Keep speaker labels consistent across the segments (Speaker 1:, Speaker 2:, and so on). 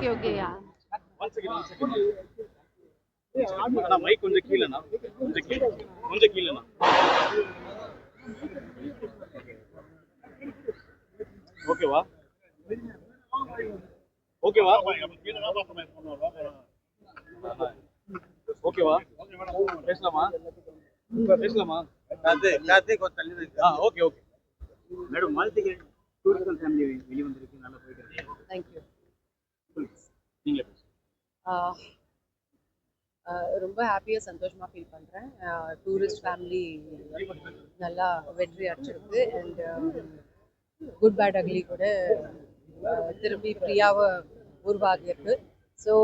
Speaker 1: Okay okay yeah.
Speaker 2: Mic கொஞ்சம் கீழேண்ணா கொஞ்சம் கீழே. கொஞ்சம் கீழேண்ணா ஓகேவா ஓகேவா ஓகேவா பேசலாமா? பேசலாமா? ஆ ஓகே ஓகே மேடம் மாலத்திகை டூரிசம் ஃபேமிலி வெளியே வந்திருக்கு நல்லா போயிட்டு இருக்கு
Speaker 1: தேங்க்யூ
Speaker 2: நீங்களே பேசுங்க
Speaker 1: ரொம்ப ஹாப்பியாக சந்தோஷமாக ஃபீல் பண்ணுறேன் டூரிஸ்ட் ஃபேமிலி நல்லா வெற்றி அடைச்சிருக்கு அண்ட் குட் பேட் அக்லி கூட திரும்பி ஃப்ரீயாக உருவாகியிருக்கு so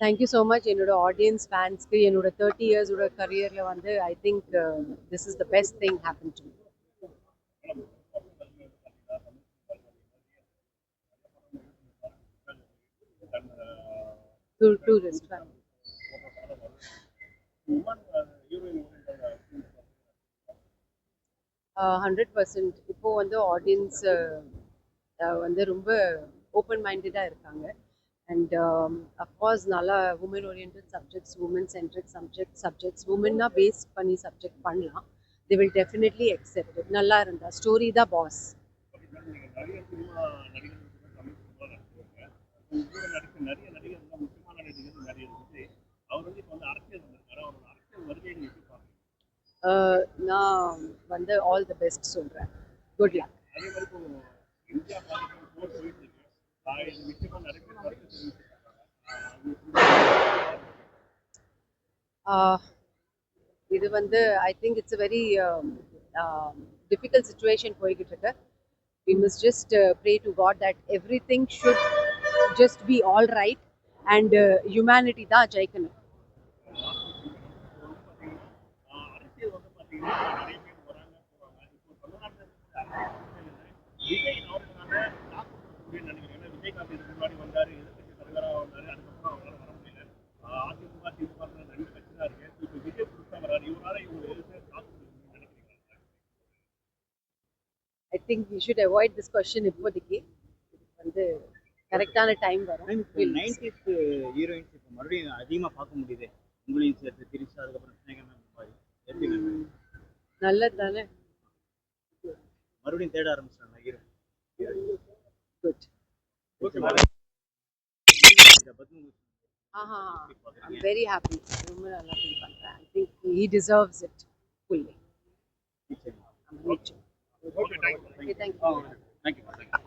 Speaker 1: thank you so much என்னோட ஆடியன்ஸ் ஃபேன்ஸ்க்கு என்னோட தேர்ட்டி இயர்ஸோட கரியரில் வந்து I think this is the best thing happen to tourist hundred percent இப்போ வந்து ஆடியன்ஸ் வந்து ரொம்ப ஓப்பன் மைண்டடாக இருக்காங்க. அண்ட் அஃப்கோர்ஸ் um, நல்லா woman orient subjects woman centric subject subjects உமன்னா base பண்ணி சப்ஜெக்ட் பண்ணலாம். தே வில் டெஃபினெட்லி அக்செப்ட் நல்லா இருந்தா ஸ்டோரி தான் பாஸ்
Speaker 2: நிறைய நிறைய நடிகர்
Speaker 1: நான் வந்து ஆல் தி பெஸ்ட் சொல்கிறேன் குட் லக்
Speaker 2: இது
Speaker 1: வந்து I think it's very difficult situation போய்கிட்டு இருக்கு. We miss just pray to God that everything should just be all right and humanity uh, தான் ஜெயிக்கணும்.
Speaker 2: வந்து பாத்தீங்கன்னா
Speaker 1: I think you should avoid this question இப்போதைக்கு. வந்து கரெக்டான டைம் வரும்.
Speaker 3: நைன்டிஸ் ஹீரோயின்ஸ் இப்போ மறுபடியும் அதிகமாக பார்க்க முடியுது. உங்களையும் சேர்த்து திரிஷா அதுக்கப்புறம் ma'am?
Speaker 1: நல்லது தானே
Speaker 3: மறுபடியும் தேட ஆரம்பிச்சிட்டாங்க ஹீரோ
Speaker 1: வெரி ஹாப்பி ரொம்ப நல்லா ஃபீல் பண்ணுறேன் I think he deserves it
Speaker 2: fully okay
Speaker 1: thank you
Speaker 2: thank you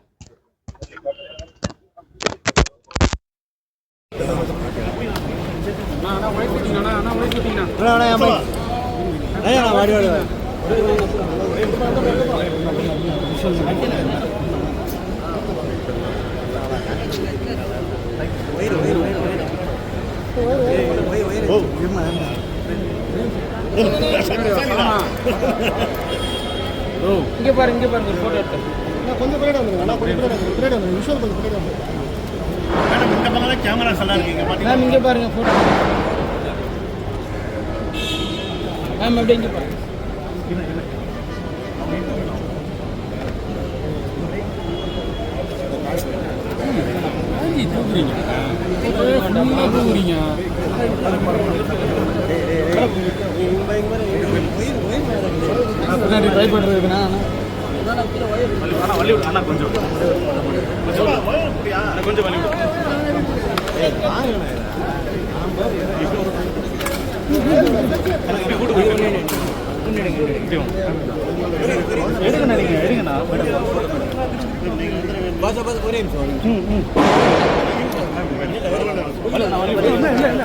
Speaker 4: இங்க பாருங்க இங்க பாருங்க போட்டோ எடுத்து.
Speaker 5: கொஞ்சம் பின்னாடி வந்துருங்க அண்ணா கொஞ்சம் பின்னாடி வந்துருங்க விஷுவல் கொஞ்சம் பின்னாடி வந்துருங்க.
Speaker 2: மேடம் இந்த பக்கம் தான் கேமரா நல்லா இருக்கீங்க பாத்தீங்கன்னா
Speaker 4: மேம் இங்க பாருங்க போட்டோ மேம் எப்படி இங்கே பாருங்க. ட்ரை பண்ணுறதுக்குண்ணா
Speaker 2: அண்ணா கொஞ்சம் கொஞ்சம் வாங்க. எடுங்கண்ணா நீங்க எடுங்கண்ணா வழி, அண்ணா, வழி விடு. இல்ல, இல்ல, இல்ல.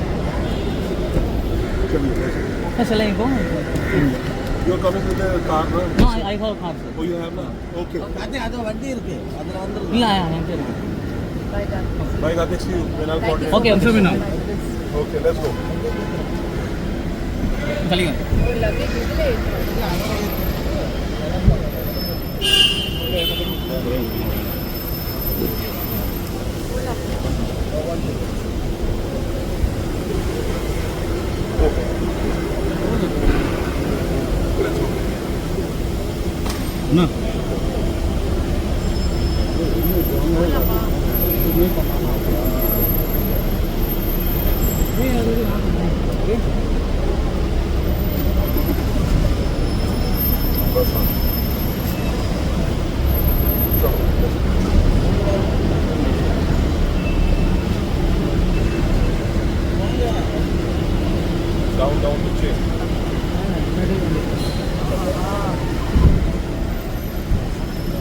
Speaker 6: सर चलेंगे कौन
Speaker 5: You are coming with the car, no?
Speaker 6: No I I have car sir
Speaker 5: Oh, you have now? Okay.
Speaker 6: இல்ல என்கிட்ட இருக்கு
Speaker 5: Bye, Karthik. See you. Then I'll call you.
Speaker 6: Okay ஒரு நிமிஷம்
Speaker 5: Okay, let's go.
Speaker 6: ना
Speaker 5: Down, down, the chair.